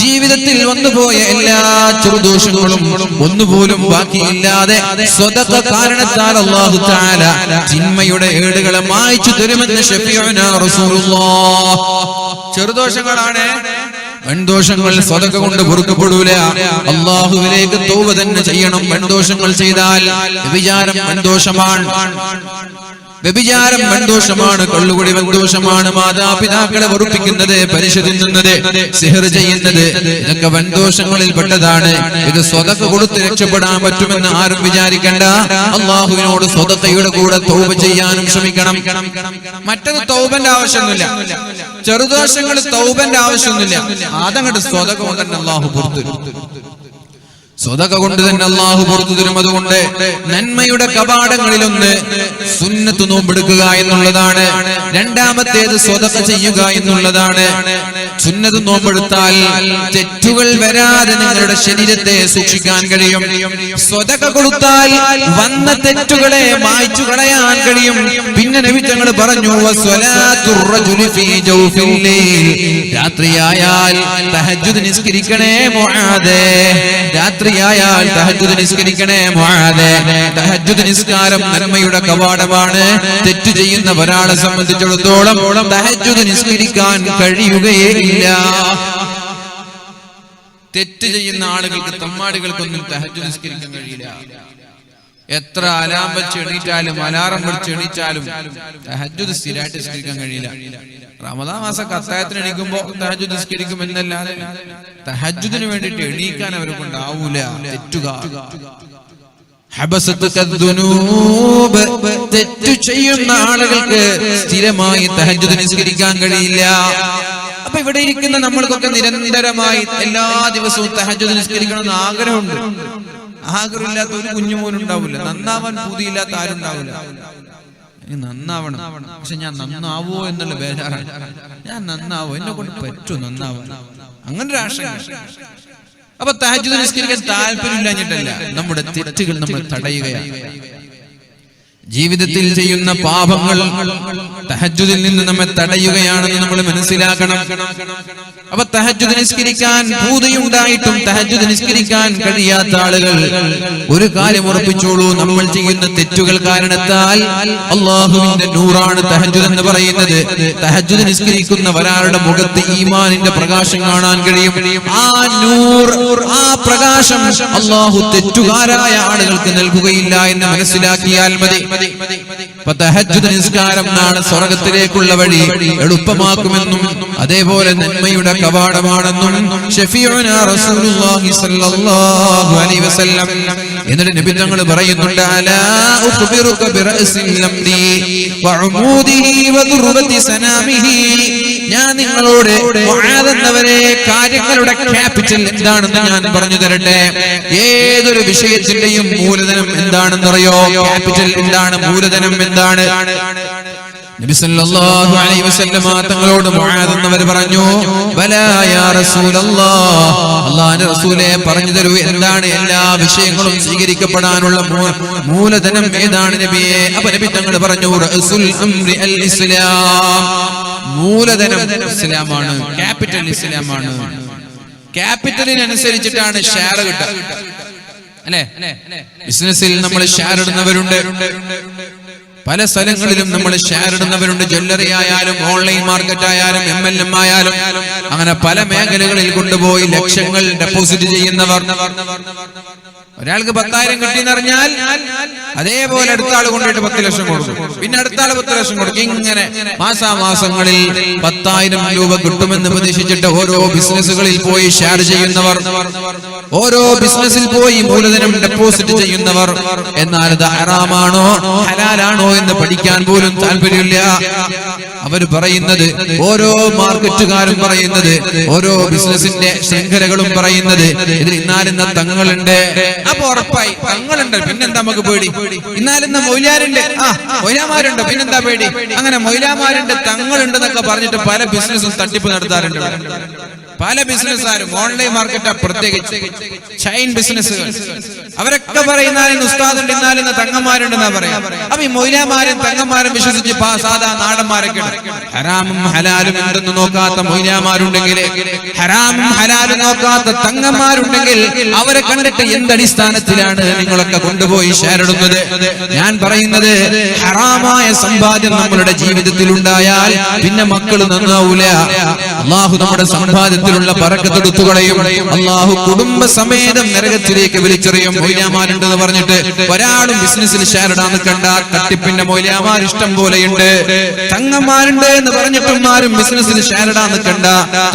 ജീവിതത്തിൽ വന്നുപോയ എല്ലാ ചെറുദോഷങ്ങളും ഒന്നുപോലും ബാക്കിയില്ലാതെ സ്വതക്ക കാരണത്താൽ അള്ളാഹു തആല ചിന്മയുടെ ഏടുകളെ മായ്ച്ചു തരുമെന്ന് ചെറുദോഷങ്ങളാണ്. വൻദോഷങ്ങൾ സ്വതക്ക കൊണ്ട് പൊറുക്കപ്പെടൂല. അള്ളാഹുവിലേക്ക് തൗബ തന്നെ ചെയ്യണം. പെൺദോഷങ്ങൾ ചെയ്താൽ വിചാരം വൻദോഷമാണ് വ്യഭിചാരം വൻദോഷമാണ് കള്ളുകുടി വൻദോഷമാണ് മാതാപിതാക്കളെ വെറുപ്പിക്കുന്നത് പരിശോധിക്കുന്നത് സിഹർ ചെയ്യുന്നത് ഇതൊക്കെ വൻദോഷങ്ങളിൽ പെട്ടതാണ്. ഇത് സ്വതക്ക കൊടുത്ത് രക്ഷപ്പെടാൻ പറ്റുമെന്ന് ആരും വിചാരിക്കണ്ട. അള്ളാഹുവിനോട് സ്വതക്കയുടെ കൂടെ തൗബ ചെയ്യാനും ശ്രമിക്കണം. മറ്റത് തൗബന്റെ ആവശ്യമൊന്നുമില്ല ചെറുദോഷങ്ങൾ തൗബന്റെ ആവശ്യമൊന്നുമില്ല അതങ്ങോട്ട് സ്വതക്ക തന്നെ അള്ളാഹു പുറത്തു സ്വതക കൊണ്ട് തന്നെ അള്ളാഹു പുറത്തു തരും. അതുകൊണ്ട് നന്മയുടെ കപാടങ്ങളിലൊന്ന് സുന്നത്ത് നോമ്പെടുക്കുക എന്നുള്ളതാണ്. രണ്ടാമത്തേത് സ്വതക ചെയ്യുക എന്നുള്ളതാണ്. സുന്നത്ത് നോമ്പെടുത്താൽ തെറ്റുകൾ വരാതെ നിങ്ങളുടെ ശരീരത്തെ സൂക്ഷിക്കാൻ കഴിയും. സ്വതക കൊടുത്താൽ വന്ന തെറ്റുകളെ മായ്ച്ചു കളയാൻ കഴിയും. പിന്നെ നബി തങ്ങൾ പറഞ്ഞു. രാത്രിയായാൽ തഹജ്ജുദ് നിസ്കരിക്കണേ മുആദേ. രാത്രിയായാൽ തഹജുദ് നിസ്കരിക്കണേ മുആദേ തഹജുദ് നിസ്കാരം നന്മയുടെ കവാടമാണ്. തെറ്റ് ചെയ്യുന്ന ഒരാളെ സംബന്ധിച്ചിടത്തോളം തഹജുദ് നിസ്കരിക്കാൻ കഴിയുകയേ ഇല്ല തെറ്റ് ചെയ്യുന്ന ആളുകൾക്ക് തമ്മാടികൾക്കൊന്നും തഹജു നിസ്കരിക്കാൻ കഴിയില്ല. എത്ര അലാം വെച്ച് എണീറ്റാലും അലാറം വെച്ച് എണീറ്റാലും തഹജുദ് സ്ഥിരമായിട്ട് നിസ്കരിക്കാൻ കഴിയില്ല. റമദാ മാസം കത്തായത്തിന് എണീക്കുമ്പോ തഹജുദ് നിസ്കരിക്കും എന്നല്ലാതെ തഹജുദിന് വേണ്ടിട്ട് എണീക്കാൻ അവരെ കൊണ്ടാവൂല. തെറ്റുക. തെറ്റു ചെയ്യുന്ന ആളുകൾക്ക് സ്ഥിരമായി തഹജുദ് നിസ്കരിക്കാൻ കഴിയില്ല. അപ്പൊ ഇവിടെ ഇരിക്കുന്ന നമ്മൾക്കൊക്കെ നിരന്തരമായി എല്ലാ ദിവസവും തഹജുദ് നിസ്കരിക്കണം എന്ന് ആഗ്രഹമുണ്ട്. ആഗ്രഹമില്ലാത്ത ഒരു കുഞ്ഞു പോലും ഉണ്ടാവില്ല നന്നാവാൻ പൂതിയില്ലാത്ത ആരും ഉണ്ടാവില്ല ഇനി നന്നാവണം. പക്ഷെ ഞാൻ നന്നാവോ എന്നുള്ള ബേജാറാണ്. ഞാൻ നന്നാവോ? എന്നെ കൊണ്ട് പറ്റൂ നന്നാവാൻ? അങ്ങനെ ഒരു അപ്പൊ തഹജ്ജുദ് നിസ്കരിക്കാൻ താല്പര്യമില്ലാഞ്ഞിട്ടല്ല. നമ്മുടെ തെറ്റുകൾ നമ്മൾ തടയുകയാണ്. ജീവിതത്തിൽ ചെയ്യുന്ന പാപങ്ങൾ തഹജ്ജുദിൽ നിന്ന് നമ്മെ തടയുകയാണെന്ന് നമ്മൾ മനസ്സിലാക്കണം. അപ്പൊ തഹജുദ് നിസ്കരിക്കാൻ ഭൂതയുണ്ടായിട്ടും തഹജുദ് നിസ്കരിക്കാൻ കഴിയാത്ത ആളുകൾ ഒരു കാര്യം ഉറപ്പിച്ചോളൂ നമ്മൾ ചെയ്യുന്ന തെറ്റുകൾ കാരണത്താൽ അള്ളാഹുവിന്റെ നൂറാണ് തഹജുദ് എന്ന് പറയുന്നത്. തഹജുദ് നിസ്കരിക്കുന്ന ഒരാളുടെ മുഖത്ത് ഈമാനിന്റെ പ്രകാശം കാണാൻ കഴിയും. ആ നൂർ ആ പ്രകാശം അള്ളാഹു തെറ്റുകാരായ ആളുകൾക്ക് നൽകുകയില്ല എന്ന് മനസ്സിലാക്കിയാൽ മതി. നിസ്കാരം നാളെ സ്വർഗത്തിലേക്കുള്ള വഴി എളുപ്പമാക്കുമെന്നും അതേപോലെ നന്മയുടെ കവാടമാണെന്നും എന്നിട്ട് നബി തങ്ങൾ പറയുന്നുണ്ട് ഞാൻ നിങ്ങളോട് എന്നവരെ കാര്യങ്ങളുടെ ക്യാപിറ്റൽ എന്താണെന്ന് ഞാൻ പറഞ്ഞു തരട്ടെ. ഏതൊരു വിഷയത്തിന്റെയും മൂലധനം എന്താണെന്നറിയോ? ക്യാപിറ്റൽ എന്താണ്? മൂലധനം എന്താണ്? നബി സല്ലല്ലാഹു അലൈഹി വസല്ലമ തങ്ങളോട് എന്നവർ പറഞ്ഞു റസൂലേ പറഞ്ഞു തരൂ എന്താണ് എല്ലാ വിഷയങ്ങളും സ്വീകരിക്കപ്പെടാനുള്ള മൂലധനം ഏതാണ് നബിയെ? അപ്പൊ നബി തങ്ങൾ പറഞ്ഞു അംരി അൽ ഇസ്ലാം. മൂലധനം ഇസ്ലാമാണ് ക്യാപിറ്റൽ ഇസ്ലാമാണ്. ക്യാപിറ്റലിനനുസരിച്ചിട്ടാണ് ഷെയർ കിട്ടുക. അല്ലേ? ബിസിനസ്സിൽ നമ്മൾ ഷെയർ ഇടുന്നവരുണ്ട്. പല സ്ഥലങ്ങളിലും നമ്മൾ ഷെയർ ഇടുന്നവരുണ്ട്. ജ്വല്ലറി ആയാലും ഓൺലൈൻ മാർക്കറ്റ് ആയാലും എം എൽ എം ആയാലും. അങ്ങനെ പല മേഖലകളിൽ കൊണ്ടുപോയി ലക്ഷങ്ങൾ ഡെപ്പോസിറ്റ് ചെയ്യുന്നവർ. ഒരാൾക്ക് പത്തായിരം കിട്ടി എന്നറിഞ്ഞാൽ അതേപോലെ അടുത്ത ആൾ കൊണ്ടിട്ട് പത്ത് ലക്ഷം കൊടുക്കും. പിന്നെ അടുത്ത ആൾ പത്ത് ലക്ഷം കൊടുക്കും. ഇങ്ങനെ മാസാമാസങ്ങളിൽ പത്തായിരം രൂപ കിട്ടുമെന്ന് പ്രതീക്ഷിച്ചിട്ട് ഓരോ ബിസിനസ്സുകളിൽ പോയി ഷെയർ ചെയ്യുന്നവർ. ഓരോ ബിസിനസ്സിൽ പോയി മൂലധനം ഡെപ്പോസിറ്റ് ചെയ്യുന്നവർ. എന്നാൽ ഇത് ഹലാലാണോ എന്ന് പഠിക്കാൻ പോലും താല്പര്യമില്ല. അവർ പറയുന്നത് ഓരോ മാർക്കറ്റുകാരും പറയുന്നത് ഓരോ ബിസിനസിന്റെ ശൃംഖലകളും പറയുന്നത്. ഇതിൽ ഇന്നാലിന്ന തങ്ങളുണ്ട്. അപ്പൊ ഉറപ്പായി തങ്ങളുണ്ട്. പിന്നെന്താ നമുക്ക് പേടി? ഇന്നാലിന്ന മൊയിലാരുണ്ട് ആ മൊയിലാമാരുണ്ട് പിന്നെന്താ പേടി? അങ്ങനെ മൊയിലാമാരുണ്ട് തങ്ങളുണ്ട് എന്നൊക്കെ പറഞ്ഞിട്ട് പല ബിസിനസ്സും തട്ടിപ്പ് നടത്താറുണ്ട്. പല ബിസിനസ്സുകാരും ഓൺലൈൻ മാർക്കറ്റാ പ്രത്യേകിച്ച് ചൈൻ ബിസിനസ്സുകൾ അവരൊക്കെ പറയുന്നാലും ഉസ്താദുണ്ട് ഇന്നാലും തങ്ങന്മാരുണ്ടെന്നാ പറയാം. അപ്പൊ ഈ മൊയ്ലാമാരും തങ്ങന്മാരും വിശ്വസിച്ച് സാധാ നാടന്മാരൊക്കെ ഹരാമും ഹലാലും എന്തെന്ന് നോക്കാത്ത മൊയ്ലാമാരുണ്ടെങ്കിൽ ഹരാമും ഹലാലും നോക്കാത്ത തങ്ങന്മാരുണ്ടെങ്കിൽ അവരെ കണ്ടിട്ട് എന്തടിസ്ഥാനത്തിലാണ് നിങ്ങളൊക്കെ കൊണ്ടുപോയി ഷെയറിടുന്നത് ഞാൻ പറയുന്നത് ഹറാമായ സമ്പാദ്യം നമ്മളുടെ ജീവിതത്തിൽ ഉണ്ടായാൽ പിന്നെ മക്കൾ നന്നാവൂല. അള്ളാഹു നമ്മുടെ സമ്പാദ്യത്തിലുള്ള പറക്കത്തെടുത്തു കളയും അള്ളാഹു കുടുംബ സമേതം നരകത്തിലേക്ക് വിളിച്ചെറിയും. മൊയ്ലാമാരുണ്ടെന്ന് പറഞ്ഞിട്ട് ഒരാളും ബിസിനസ്സിൽ ഷെയർ ഇടാന്ന് കണ്ട തട്ടിപ്പിന്റെ മൊയ്ലാമാർ ഇഷ്ടം പോലെയുണ്ട് തങ്ങന്മാരുണ്ട് എന്ന് പറഞ്ഞിട്ടും ആരും ബിസിനസ്സിൽ ഷെയർ ഇടാന്ന് കണ്ട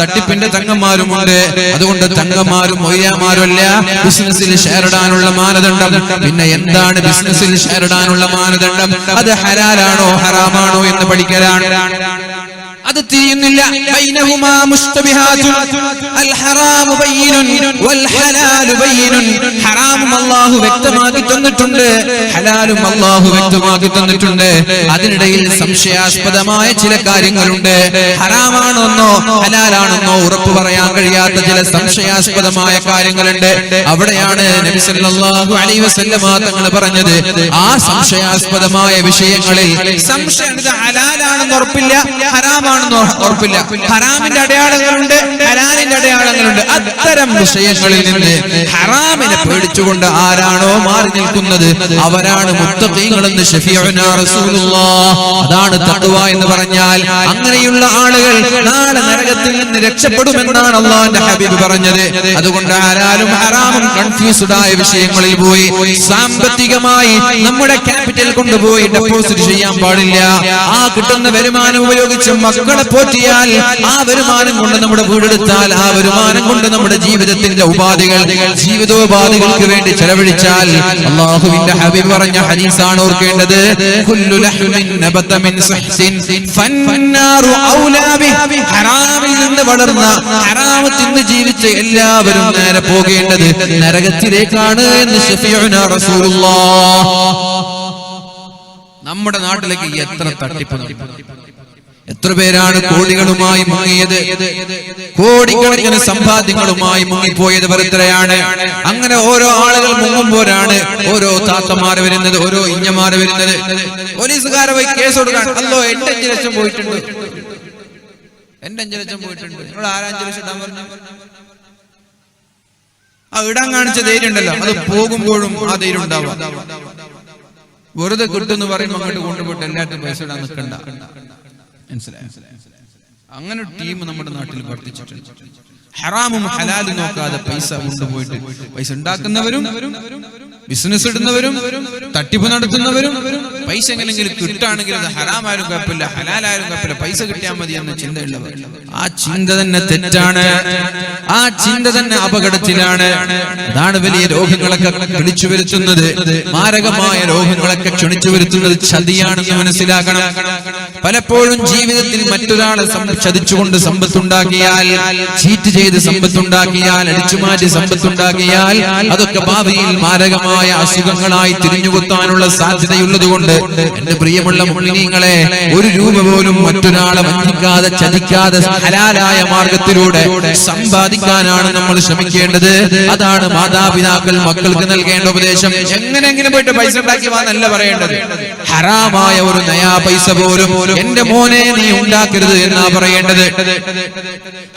തട്ടിപ്പിന്റെ തങ്ങന്മാരുമുണ്ട് അതുകൊണ്ട് തങ്ങന്മാരും മൊയ്യാമാരും അല്ല ബിസിനസ്സിൽ ഷെയർ ഇടാനുള്ള മാനദണ്ഡം. പിന്നെ എന്താണ് ബിസിനസ്സിൽ ഷെയർ ഇടാനുള്ള മാനദണ്ഡം? അത് ഹരാലാണോ ഹറാമാണോ എന്ന് പഠിക്കലാണ്. അത് തിരിയുന്നില്ല. ഹറാമു ഹലാലു തന്നിട്ടുണ്ട്. അതിനിടയിൽ സംശയാസ്പദമായ ചില കാര്യങ്ങളുണ്ട്. ഹറാമാണെന്നോ ഹലാലാണെന്നോ ഉറപ്പ് പറയാൻ കഴിയാത്ത ചില സംശയാസ്പദമായ കാര്യങ്ങളുണ്ട്. അവിടെയാണ് നബി സല്ലല്ലാഹു അലൈഹി വസല്ലമ തങ്ങൾ പറഞ്ഞത്. ആ സംശയാസ്പദമായ വിഷയങ്ങളിൽ സംശയം ഹലാലാണെന്ന് ഉറപ്പില്ല. ഹറാമാണെന്ന് ഉറപ്പില്ല. ഹറാമിന്റെ അടയാളങ്ങളുണ്ട് ഹലാലിന്റെ അടയാളങ്ങളുണ്ട്. അത്തരം വിഷയങ്ങളിൽ നിന്ന് ഹറാമിനെ പേടിച്ചുകൊണ്ട് ആരാണോ മാറി നിൽക്കുന്നത് അവരാണ് മുത്തഖീങ്ങളെന്ന് റസൂലുള്ളാഹ്. അതാണ് തഖ്വ എന്ന് പറഞ്ഞാൽ അങ്ങനെയുള്ള ആളുകൾ നാളെ നരകത്തിൽ നിന്ന് രക്ഷപ്പെടുമെന്നാണ് അള്ളാഹിന്റെ ഹബീബ് പറഞ്ഞത്. അതുകൊണ്ട് ആരാലും ഹറാമും കൺഫ്യൂസ്ഡ് ആയ വിഷയങ്ങളിൽ പോയി സാമ്പത്തികമായി നമ്മുടെ ക്യാപിറ്റൽ കൊണ്ടുപോയി ഡെപ്പോസിറ്റ് ചെയ്യാൻ പാടില്ല. ആ കിട്ടുന്ന വരുമാനം ഉപയോഗിച്ച് മക്കളെ പോറ്റിയാൽ ആ വരുമാനം കൊണ്ട് നമ്മുടെ വീടെടുത്താൽ ആ വരുമാനം കൊണ്ട് നമ്മുടെ ജീവിതത്തിന്റെ ഉപാധികൾ ജീവിതോപാധികൾക്ക് വേണ്ടി ചെലവഴിച്ചാൽ അള്ളാഹുവിന്റെ ഹബീബ് പറഞ്ഞ ഹരീസാണ് ഓർക്കേണ്ടത്. ഹറാമിൽ നിന്ന് വളർന്ന ഹറാമ് തിന്ന് ജീവിച്ച എല്ലാവരും നേരെ പോകേണ്ടത് നരകത്തിലേക്കാണ് എന്ന് നമ്മുടെ നാട്ടിലേക്ക് എത്ര തട്ടിപ്പ് നടക്കുന്നു എത്ര പേരാണ് കോടികളുമായി മുങ്ങിയത്? കോടിക്കണക്കിന് സമ്പാദ്യങ്ങളുമായി മുങ്ങിപ്പോയത് എത്രയാണ്? അങ്ങനെ ഓരോ ആളുകൾ മുങ്ങുമ്പോഴാണ് ഓരോ താത്തമാര് വരുന്നത് ഓരോ ഇഞ്ഞമാര് വരുന്നത്. പോലീസുകാരെ പോയി കേസ് കൊടുക്കാൻ. അല്ലോ എന്റെ അഞ്ചു ലക്ഷം പോയിട്ടുണ്ട്. എന്റെ അഞ്ചു ലക്ഷം പോയിട്ടുണ്ട്. നിങ്ങൾ ആരാ ലക്ഷം ഇടാൻ പറഞ്ഞു ആ ഇടാൻ കാണിച്ച ധൈര്യം ഉണ്ടല്ലോ അത് പോകുമ്പോഴും ആ ധൈര്യം ഉണ്ടാവാം. വെറുതെ കിട്ടുമെന്ന് പറയുമ്പോൾ അങ്ങോട്ട് കൊണ്ടുപോയിട്ട് എല്ലാവരും പൈസ ഇടാൻ നിൽക്കണ്ട. മനസ്സിലായോ? അങ്ങനെ ഒരു ടീം നമ്മുടെ നാട്ടിൽ വർദ്ധിച്ചിട്ടുണ്ട്. ഹറാമും ഹലാലും നോക്കാതെ പൈസ കൊണ്ടുപോയിട്ട് പൈസ ഉണ്ടാക്കുന്നവരും ബിസിനസ് ഇടുന്നവരും തട്ടിപ്പ് നടത്തുന്നവരും പൈസ എങ്ങനെങ്കിലും കിട്ടുകയാണെങ്കിൽ അത് ഹറാമായാലും കുഴപ്പമില്ല ഹലാലായാലും കുഴപ്പമില്ല. പൈസ കിട്ടിയാൽ മതി എന്ന ചിന്തയുള്ളവർ ആ ചിന്ത തന്നെ തെറ്റാണ്. ആ ചിന്ത തന്നെ അപകടത്തിലാണ്. അതാണ് വലിയ രോഗങ്ങളൊക്കെ ക്ഷണിച്ചു വരുത്തുന്നത്. മാരകമായ രോഗങ്ങളൊക്കെ ക്ഷണിച്ചു വരുത്തുന്നത് ചതിയാണെന്ന് മനസ്സിലാക്കണം. പലപ്പോഴും ജീവിതത്തിൽ മറ്റൊരാളെ ചതിച്ചുകൊണ്ട് സമ്പത്തുണ്ടാക്കിയാൽ ചീറ്റ് ചെയ്ത് സമ്പത്തുണ്ടാക്കിയാൽ അടിച്ചുമാറ്റി സമ്പത്തുണ്ടാക്കിയാൽ അതൊക്കെ ഭാവിയിൽ മാരകമായ അസുഖങ്ങളായി തിരിഞ്ഞുകുത്താനുള്ള സാധ്യതയുള്ളത് കൊണ്ട് എന്റെ പ്രിയമുള്ള മുള്ളിനീങ്ങളെ ഒരു രൂപ പോലും മറ്റൊരാളെ വഞ്ചിക്കാതെ ചതിക്കാതെ ഹലാലായ മാർഗത്തിലൂടെ സമ്പാദിക്കാനാണ് നമ്മൾ ശ്രമിക്കേണ്ടത്. അതാണ് മാതാപിതാക്കൾ മക്കൾക്ക് നൽകേണ്ട ഉപദേശം. എങ്ങനെങ്കിലും പോയിട്ട് പൈസ ഉണ്ടാക്കി വാന്നല്ല പറയേണ്ടത്. ഹറാമായ ഒരു നയാ പൈസ പോലും എന്റെ മോനെ നീ ഉണ്ടാക്കരുത് എന്നാ പറയേണ്ടത്.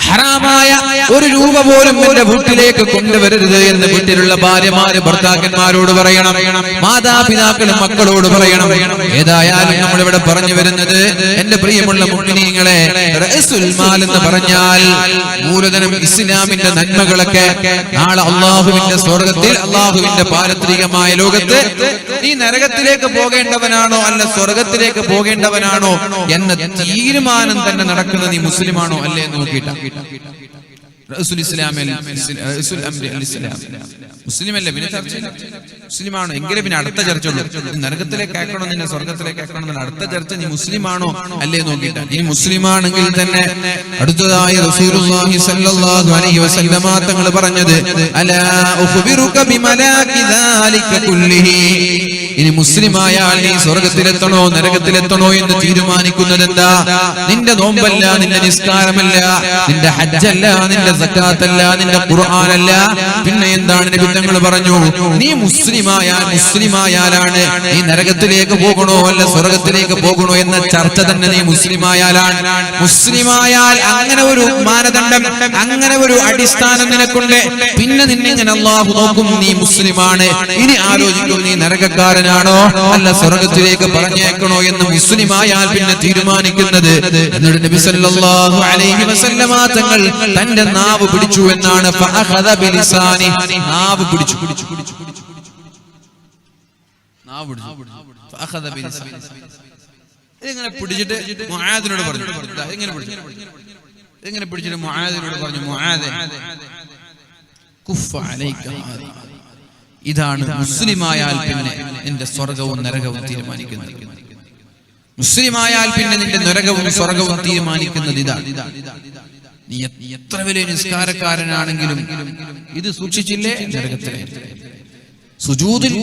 ഹറാമായ ഒരു രൂപ പോലും എന്റെ വീട്ടിലേക്ക് കൊണ്ടുവരരുത് എന്ന് വീട്ടിലുള്ള ഭാര്യമാര് ഭർത്താക്കന്മാരോട് പറയണം. മാതാപിതാക്കൾ മക്കളോട് പറയണം. ഏതായാലും നമ്മളിവിടെ പറഞ്ഞു വരുന്നത് എന്റെ പ്രിയമുള്ള മുഗ്നീങ്ങളെ എന്ന് പറഞ്ഞാൽ മൂലധനം ഇസ്ലാമിന്റെ നന്മകളൊക്കെ നാളെ അള്ളാഹുവിന്റെ സ്വർഗത്തിൽ അള്ളാഹുവിന്റെ പാരത്രികമായ ലോകത്ത് നീ നരകത്തിലേക്ക് പോകേണ്ടവനാണോ അല്ല സ്വർഗത്തിലേക്ക് പോകേണ്ടവനാണോ എന്ന തീരുമാനം തന്നെ നടക്കുന്നത് നീ മുസ്ലിമാണോ അല്ലേ എന്ന് നോക്കിയിട്ടാ. റസൂൽ ഇസ്ലാമിൽ റസൂൽ അംരി അൽ ഇസ്ലാം മുസ്ലിം അല്ലേ പിന്നെ ചർച്ച ഇല്ല. മുസ്ലിമാണോ? എങ്കിലും പിന്നെ അടുത്ത ചർച്ച ഉള്ളൂ നരകത്തിലേക്ക് ആക്കണോ നിന്നെ? സ്വർഗത്തിലേക്ക് ആക്കണോ അടുത്ത ചർച്ച നീ മുസ്ലിമാണോ അല്ലേ നോക്കിയിട്ട്. നീ മുസ്ലിമാണെങ്കിൽ തന്നെ അടുത്തതായി റസൂലുള്ളാഹി സ്വല്ലല്ലാഹു അലൈഹി വസല്ലമ തങ്ങൾ പറഞ്ഞത് അലാ ഉഖ്ബിറുക ബിമലാകി ദാലിക കുല്ലിഹി. ഇനി മുസ്ലിമായാൽ നീ സ്വർഗത്തിലെത്തണോ? നരകത്തിലെത്തണോ എന്ന് തീരുമാനിക്കുന്നത് എന്താ? നിന്റെ നോമ്പല്ല നിന്റെ നിസ്കാരമല്ല നിന്റെ ഹജ്ജല്ല നിന്റെ സക്കാത്തല്ല നിന്റെ ഖുർആനല്ല. പിന്നെ എന്താണ് നിബിധങ്ങൾ പറഞ്ഞു? നീ മുസ്ലിമായാൽ മുസ്ലിമായാലാണ്. നീ നരകത്തിലേക്ക് പോകണോ അല്ല സ്വർഗത്തിലേക്ക് പോകണോ എന്ന ചർച്ച തന്നെ നീ മുസ്ലിമായാലാണ്. മുസ്ലിമായാൽ അങ്ങനെ ഒരു മാനദണ്ഡം അങ്ങനെ ഒരു അടിസ്ഥാനം നിനക്കുണ്ട്. പിന്നെ നിന്നെ ഞാൻ അള്ളാഹു നോക്കും നീ മുസ്ലിമാണ്. ഇനി ആലോചിക്കും നീ നരകക്കാരനാണോ അല്ല സ്വർഗത്തിലേക്ക് പറഞ്ഞേക്കണോ എന്ന് മുസ്ലിമായാൽ പിന്നെ തീരുമാനിക്കുന്നത്. നബി സല്ലല്ലാഹു അലൈഹി വസല്ലമ തങ്ങൾ തന്റെ നാവ് പിടിച്ചു എന്നാണ്. നാവ് പിടിച്ചു പിടിച്ചു പിടിച്ചു പിടിച്ചു നാവ് പിടിച്ചു ഫഅഖദ ബിലിസാനി ഇങ്ങനെ പിടിച്ചിട്ട് മുആദിനോട് പറഞ്ഞു. ദാ ഇങ്ങനെ പിടിച്ചു. ഇങ്ങനെ പിടിച്ചിട്ട് മുആദിനോട് പറഞ്ഞു മുആദെ കുഫ അലൈക ഹാദി. ഇതാണ് മുസ്ലിമായാൽ പിന്നെ നിന്റെ സ്വർഗവും നരകവും തീരുമാനിക്കുന്നത്. മുസ്ലിമായാൽ പിന്നെ നിന്റെ നരകവും സ്വർഗവും തീരുമാനിക്കുന്നത് ഇതാണ് നീ എത്ര വലിയ നിസ്കാരക്കാരനാണെങ്കിലും ഇത് സൂക്ഷിച്ചില്ലേ? നരകത്തിലെ. സുജൂദിൽ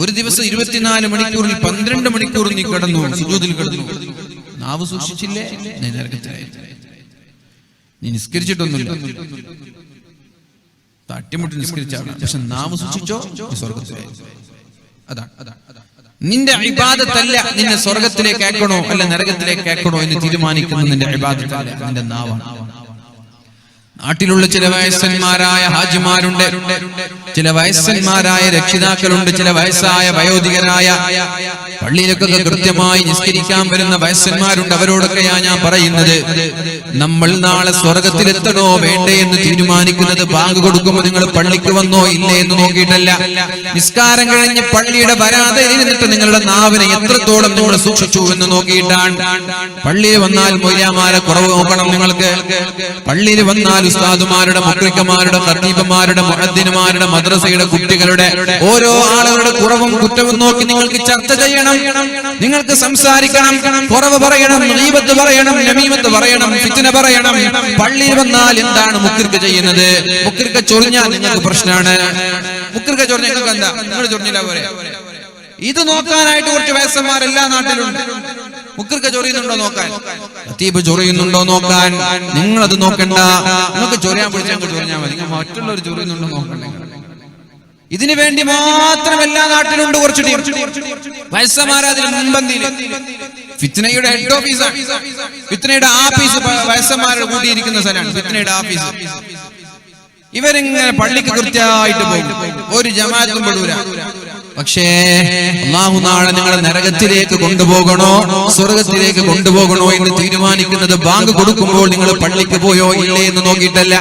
ഒരു ദിവസം ഇരുപത്തിനാല് മണിക്കൂറിൽ പന്ത്രണ്ട് മണിക്കൂർ നീ കിടന്നു. സുജൂതിൽ കിടന്നു. നാവ് സൂക്ഷിച്ചില്ലേ? നീ നരകത്തിലായി. നിസ്കരിച്ചിട്ടൊന്നുമില്ല. തട്ടിമുട്ടി നിസ്കരിച്ചാണ്. പക്ഷെ നാവ് സൂക്ഷിച്ചോ? നീ സ്വർഗത്തിലായി അതാണ് നിന്റെ അഭിബാധത്തല്ല നിന്നെ സ്വർഗത്തിലേക്ക് ആക്കണോ അല്ല നരകത്തിലേക്ക് ആക്കണോ എന്ന് തീരുമാനിക്കുന്നത് നിന്റെ അഭിബാധത്തല്ല നിന്റെ നാവാണ്. നാട്ടിലുള്ള ചില വയസ്സന്മാരായ ഹാജിമാരുണ്ട്. ചില വയസ്സന്മാരായ രക്ഷിതാക്കളുണ്ട്. ചില വയസ്സായ വയോധികരായ പള്ളിയിലൊക്കെ കൃത്യമായി നിസ്കരിക്കാൻ വരുന്ന വയസ്സന്മാരുണ്ട്. അവരോടൊക്കെയാ ഞാൻ പറയുന്നത്. നമ്മൾ നാളെ സ്വർഗത്തിലെത്തണോ? വേണ്ടേ എന്ന് തീരുമാനിക്കുന്നത് ബാങ്ക് കൊടുക്കുമ്പോൾ നിങ്ങൾ പള്ളിക്ക് വന്നോ? ഇല്ലേ എന്ന് നോക്കിയിട്ടല്ല. നിസ്കാരം കഴിഞ്ഞ് പള്ളിയുടെ വരാതെ ഇരുന്നിട്ട് നിങ്ങളുടെ നാവിനെ എത്രത്തോളം നിങ്ങൾ സൂക്ഷിച്ചു എന്ന് നോക്കിയിട്ടാണ് പള്ളിയിൽ വന്നാൽ മൊയ്യാമാരെ കുറവ് നോക്കണം നിങ്ങൾക്ക്. പള്ളിയിൽ വന്നാൽ ഉസ്താദുമാരുടെ മുക്രിക്കമാരുടെ ഖത്തീബന്മാരുടെ മുഹദ്ദിനുമാരുടെ മദ്രസയുടെ കുട്ടികളുടെ ഓരോ ആളുകളുടെ കുറവും കുറ്റവും നോക്കി നിങ്ങൾക്ക് ചർച്ച ചെയ്യണം. നിങ്ങൾക്ക് സംസാരിക്കണം. കുറവ് പറയണം. ഗീബത്ത് പറയണം. നമീമത്ത് പറയണം. ഫിത്തിന പറയണം. പള്ളിയിൽ വന്നാൽ എന്താണ് മുക്കിർക്ക് ചെയ്യുന്നത്? മുക്കിർക്ക് ചൊറിഞ്ഞാൽ നിങ്ങൾക്ക് പ്രശ്നമാണ്. മുക്കിർക്ക് ചൊറിഞ്ഞ നിങ്ങൾക്ക് എന്താ? നിങ്ങൾ ചൊറിഞ്ഞില്ല പോരെ. ഇത് നോക്കാനായിട്ട് കുറച്ച് വയസ്സന്മാർ എല്ലാ നാട്ടിലുണ്ട്. മുക്കർക്ക് ചൊറിയുന്നുണ്ടോ നോക്കാൻ? ഖത്തീബ് ചൊറിയുന്നുണ്ടോ നോക്കാൻ? നിങ്ങൾ അത് നോക്കണ്ട. നിങ്ങൾക്ക് ചൊറിയാൻ പിടിച്ചാൽ ചൊറിഞ്ഞാൽ മതി. മറ്റുള്ളവർ ചൊറിയുന്നുണ്ടോ നോക്കണ്ടേ? ഇതിനു വേണ്ടി മാത്രം എല്ലാ നാട്ടിലുണ്ട് കുറച്ച് ടീം. വയസ്സന്മാർ അതിന് മുൻപന്തിയിൽ. ഫിത്നയുടെ ഹെഡ് ഓഫീസാണ് ഫിത്നയുടെ ആഫീസ് വയസ്സന്മാരുടെ കൂട്ടിയിരിക്കുന്ന സ്ഥലമാണ് ഫിത്നയുടെ ആഫീസ് ഇവരിങ്ങനെ പള്ളിക്ക് കൃത്യമായിട്ട് പോകും. ഒരു ജമാഅത്തും പെടൂല. പക്ഷേ അള്ളാഹു നാളെ നിങ്ങളെ നരകത്തിലേക്ക് കൊണ്ടുപോകണോ സ്വർഗത്തിലേക്ക് കൊണ്ടുപോകണോ എന്ന് തീരുമാനിക്കുന്നത് ബാങ്ക് കൊടുക്കുമ്പോൾ നിങ്ങൾ പള്ളിക്ക് പോയോ ഇല്ലേ എന്ന് നോക്കിയിട്ടല്ല.